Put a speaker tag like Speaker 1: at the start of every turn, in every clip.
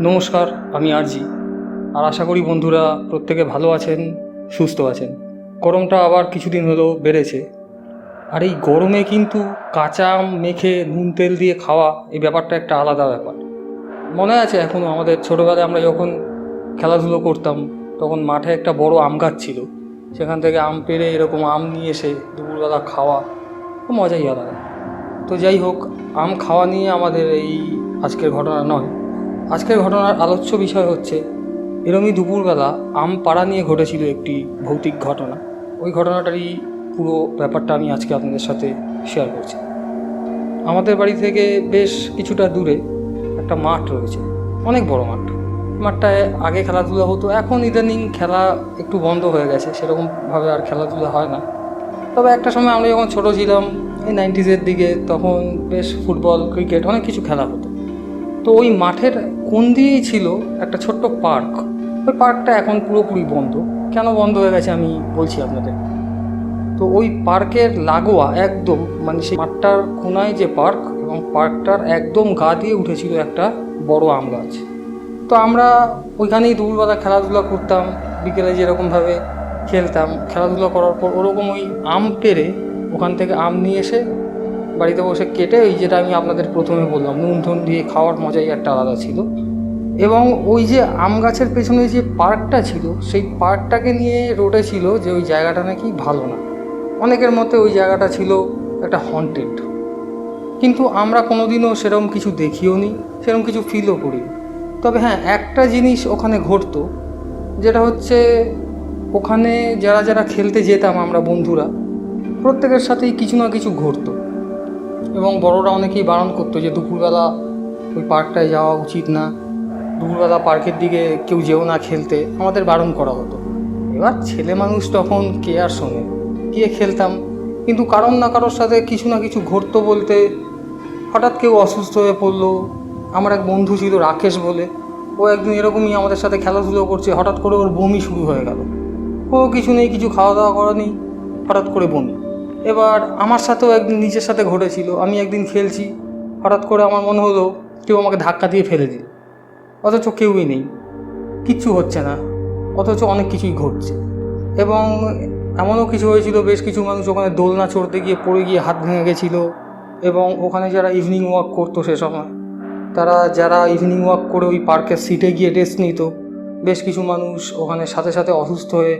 Speaker 1: নমস্কার, আমি আরজি। আর আশা করি বন্ধুরা প্রত্যেকে ভালো আছেন, সুস্থ আছেন। গরমটা আবার কিছুদিন হলো বেড়েছে। আর এই গরমে কিন্তু কাঁচা আম মেখে নুন তেল দিয়ে খাওয়া এই ব্যাপারটা একটা আলাদা ব্যাপার। মনে আছে এখনও আমাদের ছোটোবেলায় আমরা যখন খেলাধুলো করতাম, তখন মাঠে একটা বড় আম গাছ ছিল। সেখান থেকে আম পেড়ে এরকম আম নিয়ে এসে দুপুরবেলা খাওয়া মজাই আলাদা। তো যাই হোক, আম খাওয়া নিয়ে আমাদের এই আজকের ঘটনা নয়। আজকের ঘটনার আলোচ্য বিষয় হচ্ছে, এরমই দুপুরবেলা আম পাড়া নিয়ে ঘটেছিল একটি ভৌতিক ঘটনা। ওই ঘটনাটারই পুরো ব্যাপারটা আমি আজকে আপনাদের সাথে শেয়ার করছি। আমাদের বাড়ি থেকে বেশ কিছুটা দূরে একটা মাঠ রয়েছে, অনেক বড় মাঠ। মাঠটায় আগে খেলাধুলা হতো, এখন ইদানিং খেলা একটু বন্ধ হয়ে গেছে, সেরকমভাবে আর খেলাধুলা হয় না। তবে একটা সময় আমরা যখন ছোটো ছিলাম, এই নাইনটিজের দিকে, তখন বেশ ফুটবল ক্রিকেট অনেক কিছু খেলা হতো। তো ওই মাঠের কোন দিয়েই ছিল একটা ছোট্ট পার্ক? ওই পার্কটা এখন পুরোপুরি বন্ধ। কেন বন্ধ হয়ে গেছে আমি বলছি আপনাদের। তো ওই পার্কের লাগোয়া একদম মানে সেই মাঠটার কোনায় যে পার্ক এবং পার্কটার একদম গা দিয়ে উঠেছিল একটা বড় আম গাছ। তো আমরা ওইখানেই দুপুরবেলা খেলাধুলা করতাম, বিকেলে যেরকমভাবে খেলতাম, খেলাধুলা করার পর ওরকম ওই আম পেরে ওখান থেকে আম নিয়ে এসে বাড়িতে বসে কেটে ওই যেটা আমি আপনাদের প্রথমে বললাম, নুন টুন দিয়ে খাওয়ার মজাই একটা আলাদা ছিল। এবং ওই যে আম গাছের পেছনে যে পার্কটা ছিল, সেই পার্কটাকে নিয়ে রোডে ছিল যে ওই জায়গাটা নাকি ভালো না। অনেকের মতে ওই জায়গাটা ছিল একটা হন্টেড কিন্তু আমরা কোনোদিনও সেরকম কিছু দেখিও নি সেরকম কিছু ফিলও করি তবে হ্যাঁ একটা জিনিস ওখানে ঘটতো, যেটা হচ্ছে ওখানে যারা যারা খেলতে যেতাম আমরা বন্ধুরা, প্রত্যেকের সাথেই কিছু না কিছু ঘটতো। এবং বড়রা অনেকেই বারণ করতো যে দুপুরবেলা ওই পার্কটায় যাওয়া উচিত না। দুপুরবেলা পার্কের দিকে কেউ যেও না খেলতে। আমাদের বারণ করা হতো। এবার ছেলে মানুষ তখন কে আর শোনে? গিয়ে খেলতাম। কিন্তু কারোর না কারোর সাথে কিছু না কিছু ঘটতো বলতে। হঠাৎ কেউ অসুস্থ হয়ে পড়ল। আমার এক বন্ধু ছিল রাকেশ বলে। ও একদিন এরকমই আমাদের সাথে খেলাধুলো করছে। হঠাৎ করে ওর বমি শুরু হয়ে গেল। ও কিছু নেই, কিছু খাওয়া দাওয়া করা নেই হঠাৎ করে বমি। এবার আমার সাথেও একদিন নিজের সাথে ঘটেছিল। আমি একদিন খেলছি, হঠাৎ করে আমার মনে হলো কেউ আমাকে ধাক্কা দিয়ে ফেলে দিল। অথচ কেউই নেই, কিচ্ছু হচ্ছে না, অথচ অনেক কিছুই ঘটছে। এবং এমনও কিছু হয়েছিল, বেশ কিছু মানুষ ওখানে দোলনা চড়তে গিয়ে পড়ে গিয়ে হাত ভেঙে গেছিল এবং ওখানে যারা ইভিনিং ওয়াক করতো সে সময়, তারা যারা ইভিনিং ওয়াক করে ওই পার্কের সিটে গিয়ে রেস্ট নিত, বেশ কিছু মানুষ ওখানে সাথে সাথে অসুস্থ হয়ে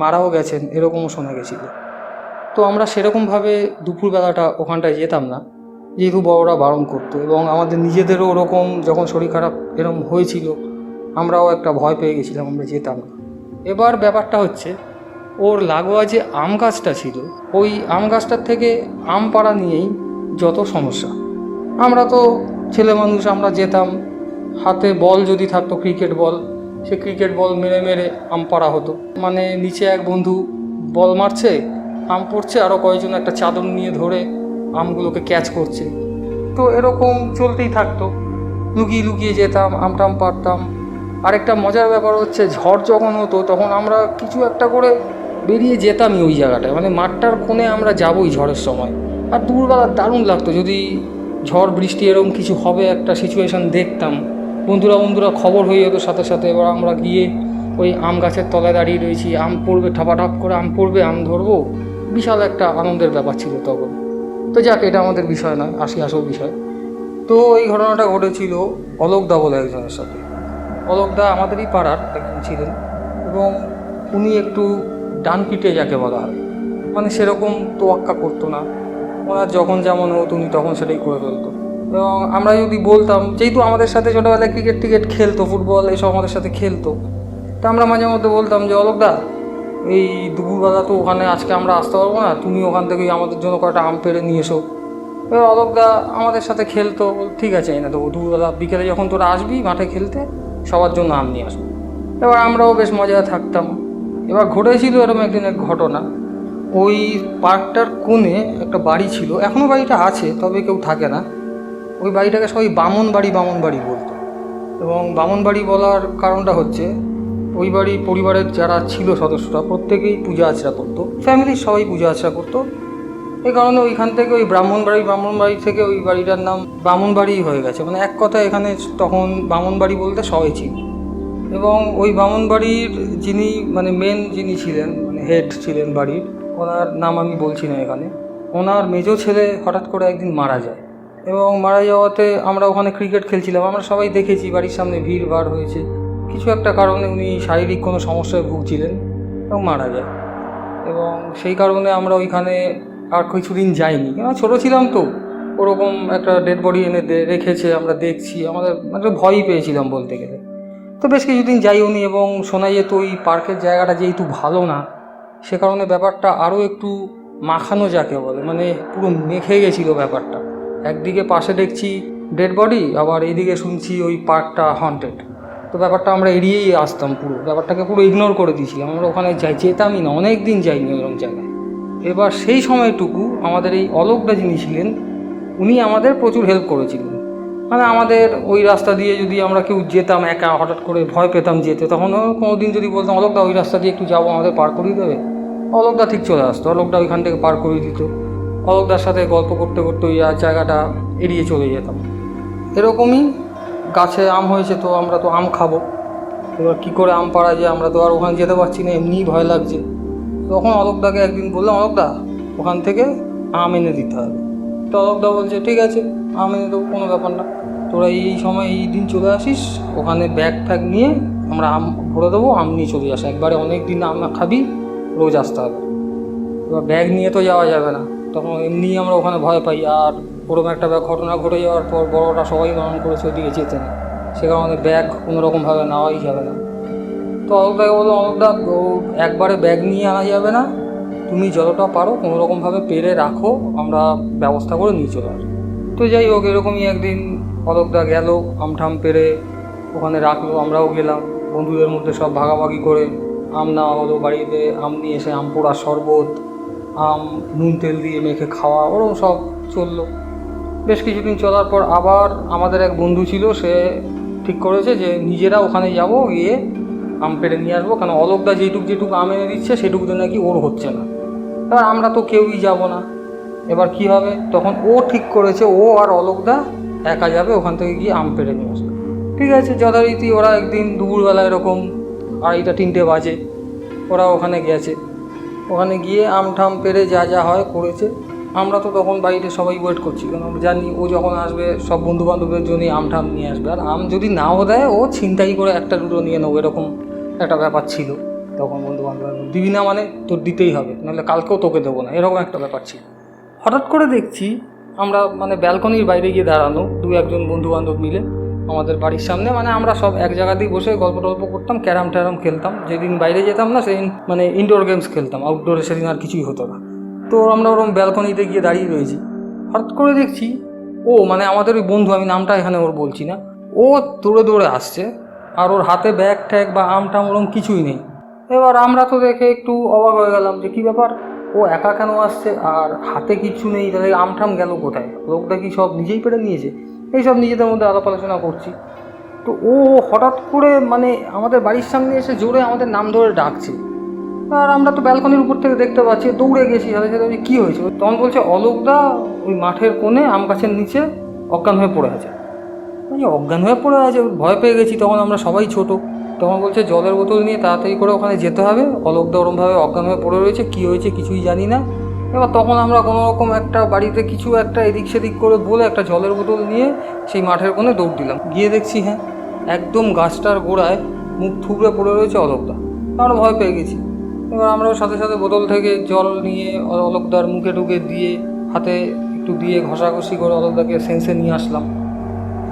Speaker 1: মারাও গেছেন, এরকমও শোনা গেছিল। তো আমরা সেরকমভাবে দুপুরবেলাটা ওখানটায় যেতাম না। যেহেতু বড়রা বারণ করতো এবং আমাদের নিজেদেরও ওরকম যখন শরীর খারাপ এরকম হয়েছিল, আমরাও একটা ভয় পেয়ে গেছিলাম, আমরা যেতাম না। এবার ব্যাপারটা হচ্ছে, ওর লাগোয়া যে আম গাছটা ছিল, ওই আম গাছটার থেকে আম পাড়া নিয়েই যত সমস্যা। আমরা তো ছেলে মানুষ, আমরা যেতাম, হাতে বল যদি থাকতো ক্রিকেট বল, সে ক্রিকেট বল মেরে মেরে আম পাড়া হতো। মানে নিচে এক বন্ধু বল মারছে আম পড়ছে আরও কয়েকজন একটা চাদর নিয়ে ধরে আমগুলোকে ক্যাচ করছে। তো এরকম চলতেই থাকতো। লুকিয়ে লুকিয়ে যেতাম আম টাম পারতাম। আরেকটা মজার ব্যাপার হচ্ছে, ঝড় যখন হতো, তখন আমরা কিছু একটা করে বেরিয়ে যেতামই ওই জায়গাটায়। মানে মাঠটার কোণে আমরা যাবোই ঝড়ের সময়। আর দুপুরবেলা দারুণ লাগতো। যদি ঝড়, বৃষ্টি এরকম কিছু হবে একটা সিচুয়েশান দেখতাম। বন্ধুরা বন্ধুরা, খবর হয়ে যেত সাথে সাথে। এবার আমরা গিয়ে ওই আম গাছের তলায় দাঁড়িয়ে রয়েছি। আম পড়বে, ঠাপাঠাপ করে আম পড়বে, আম ধরবো। বিশাল একটা আনন্দের ব্যাপার ছিল তখন। তো যাক, এটা আমাদের বিষয় নয়, আসি আসল বিষয়। তো এই ঘটনাটা ঘটেছিল অলোকদা বলে একজনের সাথে। অলোকদা আমাদেরই পাড়ার একজন ছিলেন এবং উনি একটু ডান পিটে যাকে বলা হয় মানে সেরকম তোয়াক্কা করতো না। ওনার যখন যেমন হতো, উনি তখন সেটাই করে ফেলতো। এবং আমরা যদি বলতাম, যেহেতু আমাদের সাথে ছোটোবেলায় ক্রিকেট টিকেট খেলতো ফুটবল এসব আমাদের সাথে খেলতো, তা আমরা মাঝে মধ্যে বলতাম যে অলোকদা এই দুপুরবেলা তো ওখানে আজকে আমরা আসতে পারব না, তুমি ওখান থেকে আমাদের জন্য কয়েকটা আম পেড়ে নিয়ে এসো। এবার অলোকদা আমাদের সাথে খেলতো ঠিক আছে, এই না দেবো। দুপুরবেলা বিকেলে যখন তোরা আসবি মাঠে খেলতে, সবার জন্য আম নিয়ে আসব। এবার আমরাও বেশ মজায় থাকতাম। এবার ঘটেছিল এরকম একদিন এক ঘটনা। ওই পার্কটার কোণে একটা বাড়ি ছিল এখনও বাড়িটা আছে, তবে কেউ থাকে না। ওই বাড়িটাকে সবাই বামন বাড়ি বামন বাড়ি বলতো। এবং বামন বাড়ি বলার কারণটা হচ্ছে ওই বাড়ি পরিবারের যারা ছিল সদস্যরা প্রত্যেকেই পূজা আর্চা করতো। ফ্যামিলির সবাই পূজা আর্চা করতো। এই কারণে ওইখান থেকে ওই ব্রাহ্মণ ব্রাহ্মণবাড়ি ব্রাহ্মণবাড়ি থেকে ওই বাড়িটার নাম ব্রাহ্মণবাড়ি হয়ে গেছে। মানে এক কথায় এখানে তখন ব্রাহ্মণবাড়ি বলতে সবাই ছিল এবং ওই ব্রাহ্মণবাড়ির যিনি মানে মেন যিনি ছিলেন মানে হেড ছিলেন বাড়ির, ওনার নাম আমি বলছি না এখানে। ওনার মেজো ছেলে হঠাৎ করে একদিন মারা যায়। এবং মারা যাওয়াতে আমরা ওখানে ক্রিকেট খেলছিলাম। আমরা সবাই দেখেছি, বাড়ির সামনে ভিড় ভাড় হয়েছে। কিছু একটা কারণে উনি শারীরিক কোনো সমস্যায় ভুগছিলেন এবং মারা যায়। এবং সেই কারণে আমরা ওইখানে আর কিছুদিন যাইনি। কেন ছোটো ছিলাম তো, ওরকম একটা ডেড বডি এনে রেখেছে, আমরা দেখছি। আমাদের মানে ভয়ই পেয়েছিলাম বলতে গেলে। তো বেশ কিছুদিন যাইওনি এবং শোনা যেত ওই পার্কের জায়গাটা যেহেতু ভালো না, সে কারণে ব্যাপারটা আরও একটু মাখানো যাকে বলে মানে পুরো মেখে গেছিল ব্যাপারটা। একদিকে পাশে দেখছি ডেড বডি আবার এইদিকে শুনছি ওই পার্কটা হন্টেড তো ব্যাপারটা আমরা এড়িয়েই আসতাম পুরো। ব্যাপারটাকে পুরো ইগনোর করে দিয়েছিলাম। আমরা ওখানে যাই, যেতামই না অনেক দিন যাইনি ওরকম জায়গায়। এবার সেই সময়টুকু আমাদের এই অলোকদা যিনি ছিলেন, উনি আমাদের প্রচুর হেল্প করেছিলেন মানে আমাদের ওই রাস্তা দিয়ে যদি আমরা কেউ যেতাম একা, হঠাৎ করে ভয় পেতাম যেতে, তখন কোনো দিন যদি বলতাম, অলোকদা, ওই রাস্তা দিয়ে একটু যাব, আমাদের পার করিয়ে দেবে? অলোকদা ঠিক চলে আসতো। অলোকদা ওইখান থেকে পার করিয়ে দিত। অলোকদার সাথে গল্প করতে করতে ওই জায়গাটা এড়িয়ে চলে যেতাম। এরকমই গাছে আম হয়েছে তো আমরা তো আম খাব। এবার কী করে আম পাড়া যায়? আমরা তো আর ওখানে যেতে পারছি না, এমনিই ভয় লাগছে। তখন অলোকদাকে একদিন বললাম, অলোকদা, ওখান থেকে আম এনে দিতে হবে। তো অলোকদা বলছে, ঠিক আছে, আম এনে দেবো, কোনো ব্যাপার না। তোরা এই সময়, এই দিন চলে আসিস, ওখানে ব্যাগ ফ্যাগ নিয়ে আমরা আম ভরে দেবো, আম নিয়ে চলে আসা একবারে অনেক দিন আম খাবি, রোজ আসতে হবে। এবার ব্যাগ নিয়ে তো যাওয়া যাবে না। তখন এমনি আমরা ওখানে ভয় পাই, আর ওরকম একটা ঘটনা ঘটে যাওয়ার পর বড়োটা সবাই বারণ করেছে ওইদিকে যেতে। না সে কারণে ব্যাগ কোনো রকমভাবে নেওয়াই যাবে না। তো অলোকদাকে বলল অলোকদা ও একবারে ব্যাগ নিয়ে আনা যাবে না। তুমি যতটা পারো কোনো রকমভাবে পেরে রাখো, আমরা ব্যবস্থা করে নিয়ে চলে আসব। তো যাই হোক, এরকমই একদিন অলোকদা গেল, আমঠাম পেরে ওখানে রাখল, আমরাও গেলাম। বন্ধুদের মধ্যে সব ভাগাভাগি করে আম নেওয়া হলো, বাড়িতে আম নিয়ে এসে, আম পোড়া শরবত, আম, নুন তেল দিয়ে মেখে খাওয়া ওরকম সব চলল। বেশ কিছুদিন চলার পর আবার আমাদের এক বন্ধু ছিল, সে ঠিক করেছে যে নিজেরা ওখানে যাব, গিয়ে আম পেড়ে নিয়ে আসব। কারণ অলোকদা যেটুক যেটুকু আম এনে দিচ্ছে সেটুকুতে নাকি ওর হচ্ছে না। এবার আমরা তো কেউই যাব না। এবার কি হবে? তখন ও ঠিক করেছে, ও আর অলোকদা একা যাবে, ওখান থেকে গিয়ে আম পেড়ে নিয়ে আসবে। ঠিক আছে, যথারীতি ওরা একদিন দুপুরবেলা এরকম আড়াইটা, তিনটে বাজে, ওরা ওখানে গেছে। ওখানে গিয়ে আম ঠাম পেরে যা যা হয় করেছে। আমরা তো তখন বাড়িতে সবাই ওয়েট করছি, কারণ জানি ও যখন আসবে, সব বন্ধু বান্ধবের জন্যই আম ঠাম নিয়ে আসবে। আর আম যদি নাও দেয়, ও ছিনতাই করে একটা দুটো নিয়ে নেব, এরকম একটা ব্যাপার ছিল তখন বন্ধু বান্ধব দিবি না মানে তোর দিতেই হবে, নাহলে কালকেও তোকে দেবো না, এরকম একটা ব্যাপার ছিল। হঠাৎ করে দেখছি আমরা মানে ব্যালকনির বাইরে গিয়ে দাঁড়ানো, দু একজন বন্ধু বান্ধব মিলে আমাদের বাড়ির সামনে মানে আমরা সব এক জায়গাতেই বসে গল্প টল্প করতাম, ক্যারাম ট্যারাম খেলতাম। যেদিন বাইরে যেতাম না, সেদিন মানে ইনডোর গেমস খেলতাম আউটডোরে সেদিন আর কিছুই হতো না। তো আমরা ওরকম ব্যালকনিতে গিয়ে দাঁড়িয়ে রয়েছি। হঠাৎ করে দেখছি, ও মানে আমাদের ওই বন্ধু, আমি নামটা এখানে ওর বলছি না, ও দৌড়ে দৌড়ে আসছে আর ওর হাতে ব্যাগ, ট্যাগ বা আম টাম ওরকম কিছুই নেই। এবার আমরা তো দেখে একটু অবাক হয়ে গেলাম যে কী ব্যাপার, ও একা কেন আসছে আর হাতে কিছু নেই, তাহলে আমঠাম গেল কোথায়? লোকটা কি সব নিজেই পেরে নিয়েছে? এইসব নিজেদের মধ্যে আলাপ আলোচনা করছি। তো ও হঠাৎ করে মানে আমাদের বাড়ির সামনে এসে জোরে আমাদের নাম ধরে ডাকছে। আর আমরা তো ব্যালকনির উপর থেকে দেখতে পাচ্ছি, দৌড়ে গেছি। সাথে সাথে কী হয়েছে? তখন বলছে, অলোকদা ওই মাঠের কোণে আম গাছের নিচে অজ্ঞান হয়ে পড়ে আছে। মানে অজ্ঞান হয়ে পড়ে আছে? ভয় পেয়ে গেছি। তখন আমরা সবাই ছোট। তখন বলছে, জলের বোতল নিয়ে তাড়াতাড়ি করে ওখানে যেতে হবে। অলোকদা ওরমভাবে অজ্ঞান হয়ে পড়ে রয়েছে। কী হয়েছে কিছুই জানি না। এবার তখন আমরা কোনো রকম একটা বাড়িতে কিছু একটা এদিক সেদিক করে বলে একটা জলের বোতল নিয়ে সেই মাঠের কোণে দৌড় দিলাম। গিয়ে দেখছি হ্যাঁ একদম গাছটার গোড়ায় মুখ থুবড়ে পড়ে রয়েছে অলোকদা। আমরা ভয় পেয়ে গেছি। এবার আমরাও সাথে সাথে বোতল থেকে জল নিয়ে অলোকদার মুখে টুকে দিয়ে হাতে একটু দিয়ে ঘষাঘষি করে অলোকদাকে সেন্সে নিয়ে আসলাম।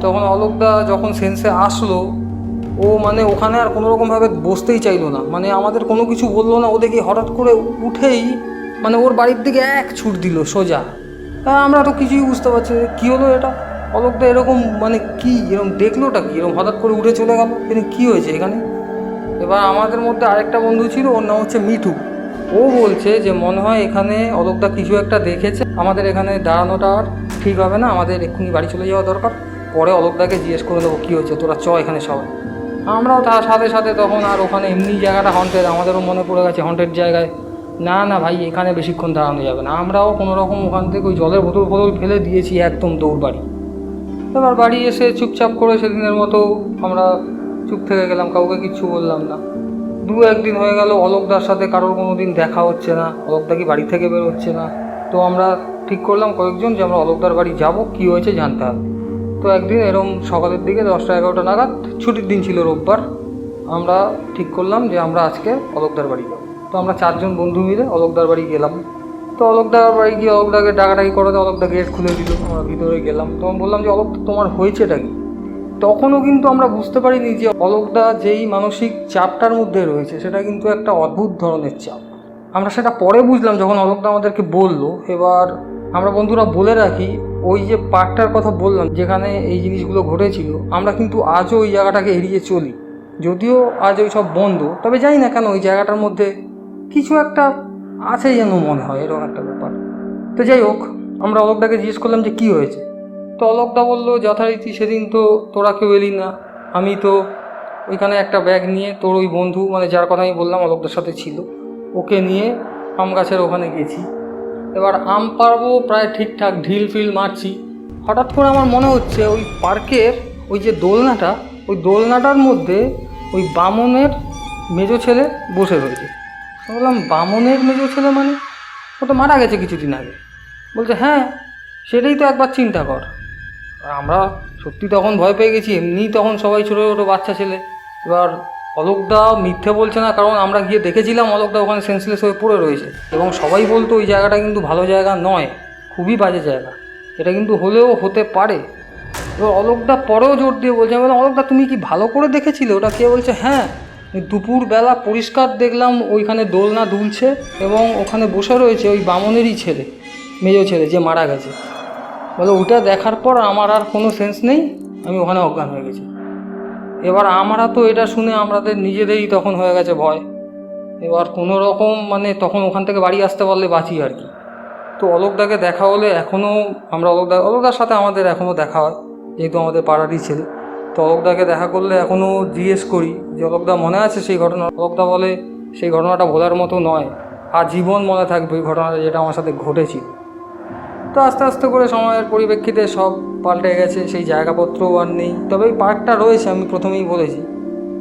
Speaker 1: তখন অলোকদা যখন সেন্সে আসলো, ও মানে ওখানে আর কোনো রকমভাবে বসতেই চাইলো না। মানে আমাদের কোনো কিছু বলল না। ও দেখি হঠাৎ করে উঠেই মানে ওর বাড়ির দিকে এক ছুট দিল সোজা। আমরা তো কিছুই বুঝতে পারছি কী হলো এটা? অলোকদা এরকম মানে কি? এরকম দেখলোটা কি? এরকম হঠাৎ করে উঠে চলে গেল। কিন্তু কী হয়েছে এখানে? এবার আমাদের মধ্যে আরেকটা বন্ধু ছিল, ওর নাম হচ্ছে মিঠু। ও বলছে যে, মনে হয় এখানে অলোকদা কিছু একটা দেখেছে। আমাদের এখানে দাঁড়ানোটা আর ঠিক হবে না, আমাদের এক্ষুনি বাড়ি চলে যাওয়া দরকার। পরে অলোকদাকে জিজ্ঞেস করে দেবো, কী হচ্ছে? তোরা চ এখানে সবাই। আমরাও তার সাথে সাথে তখন আর ওখানে এমনি জায়গাটা হন্টেড আমাদেরও মনে পড়ে গেছে হন্টেড জায়গায়। না না ভাই, এখানে বেশিক্ষণ দাঁড়ানো যাবে না। আমরাও কোনো রকম ওখান থেকে ওই জলের বোতল ফোতল ফেলে দিয়েছি একদম দৌড় বাড়ি। এবার বাড়ি এসে চুপচাপ করে সেদিনের মতো আমরা চুপ থেকে গেলাম, কাউকে কিচ্ছু বললাম না। দু একদিন হয়ে গেল অলোকদার সাথে কারোর কোনো দিন দেখা হচ্ছে না অলোকদা কি বাড়ি থেকে বের হচ্ছে না। তো আমরা ঠিক করলাম কয়েকজন যে আমরা অলোকদার বাড়ি যাব, কী হয়েছে জানতে হবে। তো একদিন এরম সকালের দিকে দশটা এগারোটা নাগাদ, ছুটির দিন ছিল রোববার, আমরা ঠিক করলাম যে আমরা আজকে অলোকদার বাড়ি যাব। তো আমরা চারজন বন্ধু মিলে অলোকদার বাড়ি গেলাম। তো অলোকদার বাড়ি গিয়ে অলোকদাকে ডাকাডাকি করাতে অলোকদা গেট খুলে দিল, আমরা ভিতরে গেলাম। তখন বললাম যে, অলোক, তোমার হয়েছেটা কি? তখনও কিন্তু আমরা বুঝতে পারিনি যে অলোকদা যেই মানসিক চাপটার মধ্যে রয়েছে, সেটা কিন্তু একটা অদ্ভুত ধরনের চাপ। আমরা সেটা পরে বুঝলাম যখন অলোকদা আমাদেরকে বলল। এবার আমরা বন্ধুরা বলে রাখি, ওই যে পার্কটার কথা বললাম, যেখানে এই জিনিসগুলো ঘটেছিল, আমরা কিন্তু আজও ওই জায়গাটাকে এড়িয়ে চলি। যদিও আজ ওই সব বন্ধ, তবে জানি না কেন ওই জায়গাটার মধ্যে কিছু একটা আছে যেন মনে হয়, এরকম একটা ব্যাপার। তো যাই হোক, আমরা অলোকদাকে জিজ্ঞেস করলাম যে কী হয়েছে? তো অলোকদা বলল, যথারীতি সেদিন তো তোরা কেউ এলি না। আমি তো ওইখানে একটা ব্যাগ নিয়ে তোর ওই বন্ধু মানে যার কথা আমি বললাম, অলোকদার সাথে ছিল, ওকে নিয়ে আম গাছের ওখানে গেছি। এবার আম পারব প্রায় ঠিকঠাক ঢিল ফিল মারছি। হঠাৎ করে আমার মনে হচ্ছে ওই পার্কের ওই যে দোলনাটা, ওই দোলনাটার মধ্যে ওই বামনের মেজো ছেলে বসে রয়েছে। বললাম, বামনের মেজো ছেলে মানে? ও তো মারা গেছে কিছুদিন আগে। বলছে হ্যাঁ সেটাই তো একবার চিন্তা কর। আমরা সত্যি তখন ভয় পেয়ে গেছি এমনি তখন সবাই ছোটো ছোটো বাচ্চা ছেলে। এবার অলোকদা মিথ্যে বলছে না, কারণ আমরা গিয়ে দেখেছিলাম অলোকদা ওখানে সেন্সলেস হয়ে পড়ে রয়েছে। এবং সবাই বলতো ওই জায়গাটা কিন্তু ভালো জায়গা নয়, খুবই বাজে জায়গা। এটা কিন্তু হলেও হতে পারে। এবার অলোকদা পরেও জোর দিয়ে বলছে, আমি বললাম, অলোকদা, তুমি কি ভালো করে দেখেছিলে? ওটা কে বলছে হ্যাঁ দুপুরবেলা পরিষ্কার দেখলাম ওইখানে দোলনা দুলছে এবং ওখানে বসে রয়েছে ওই বামনেরই ছেলে, মেজো ছেলে যে মারা গেছে। বলে, ওটা দেখার পর আমার আর কোনো সেন্স নেই, আমি ওখানে অজ্ঞান হয়ে গেছি। এবার আমরা তো এটা শুনে আমাদের নিজেদেরই তখন হয়ে গেছে ভয়। এবার কোনো রকম মানে তখন ওখান থেকে বাড়ি আসতে পারলে বাঁচি আর কি। তো অলোকদাকে দেখা হলে এখনও আমরা অলোকদা, অলোকদার সাথে আমাদের এখনও দেখা হয়, যেহেতু আমাদের পাড়ারই ছেলে। তো অলোকদাকে দেখা করলে এখনও জিজ্ঞেস করি যে, অলোকদা, মনে আছে সেই ঘটনা? অলোকদা বলে, সেই ঘটনাটা ভোলার মতো নয়। আর জীবন মনে থাকবে ওই ঘটনাটা যেটা আমার সাথে ঘটেছিল। তো আস্তে আস্তে করে সময়ের পরিপ্রেক্ষিতে সব পাল্টে গেছে, সেই জায়গাপত্রও আর নেই। তবে এই পার্কটা রয়েছে, আমি প্রথমেই বলেছি।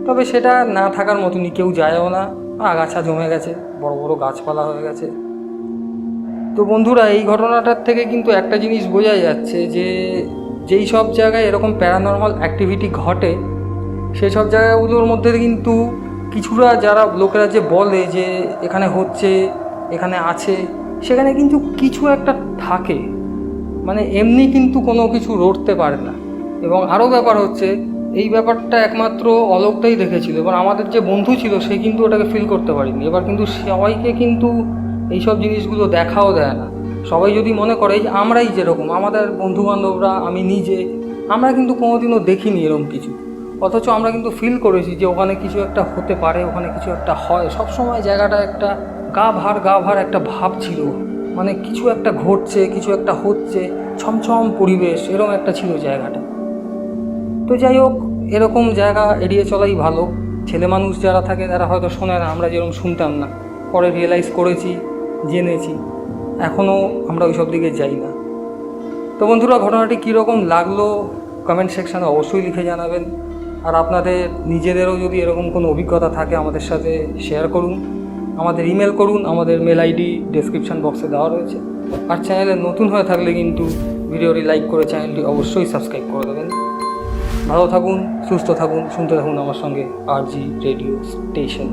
Speaker 1: তবে সেটা না থাকার মতনই কেউ যায়ও না, আগাছা জমে গেছে, বড় বড় গাছপালা হয়ে গেছে। তো বন্ধুরা, এই ঘটনাটার থেকে কিন্তু একটা জিনিস বোঝা যাচ্ছে যে, যেই সব জায়গায় এরকম প্যারানর্মাল অ্যাক্টিভিটি ঘটে, সেই সব জায়গাগুলোর মধ্যে কিন্তু কিছুটা যারা লোকেরা যে বলে যে এখানে হচ্ছে, এখানে আছে সেখানে কিন্তু কিছু একটা থাকে। মানে এমনি কিন্তু কোনো কিছু রটতে পারে না। এবং আরও ব্যাপার হচ্ছে, এই ব্যাপারটা একমাত্র অলোকটাই দেখেছিল। এবার আমাদের যে বন্ধু ছিল, সে কিন্তু ওটাকে ফিল করতে পারেনি। এবার কিন্তু সবাইকে কিন্তু এইসব জিনিসগুলো দেখাও দেয় না। সবাই যদি মনে করে যে আমরাই যেরকম, আমাদের বন্ধু বান্ধবরা আমি নিজে, আমরা কিন্তু কোনোদিনও দেখিনি এরকম কিছু। অথচ আমরা কিন্তু ফিল করেছি যে ওখানে কিছু একটা হতে পারে, ওখানে কিছু একটা হয়। সব সময় জায়গাটা একটা গা ভার গা ভার একটা ভাব ছিল। মানে কিছু একটা ঘটছে, কিছু একটা হচ্ছে, ছমছম পরিবেশ, এরকম একটা ছিল জায়গাটা। তো যাই হোক, এরকম জায়গা এড়িয়ে চলাই ভালো। ছেলে মানুষ যারা থাকে, তারা হয়তো শোনে না, আমরা যেরকম শুনতাম না। পরে রিয়েলাইজ করেছি, জেনেছি। এখনও আমরা ওইসব দিকে যাই না। তো বন্ধুরা, ঘটনাটি কীরকম লাগল কমেন্ট সেকশানে অবশ্যই লিখে জানাবেন। আর আপনাদের নিজেদেরও যদি এরকম কোনো অভিজ্ঞতা থাকে, আমাদের সাথে শেয়ার করুন। আমাদের ইমেল করুন, আমাদের মেল আইডি ডেসক্রিপশান বক্সে দেওয়া রয়েছে। আর চ্যানেলে নতুন হয়ে থাকলে কিন্তু ভিডিওটি লাইক করে চ্যানেলটি অবশ্যই সাবস্ক্রাইব করে দেবেন। ভালো থাকুন, সুস্থ থাকুন, শুনতে থাকুন আমার সঙ্গে আর জি রেডিও স্টেশন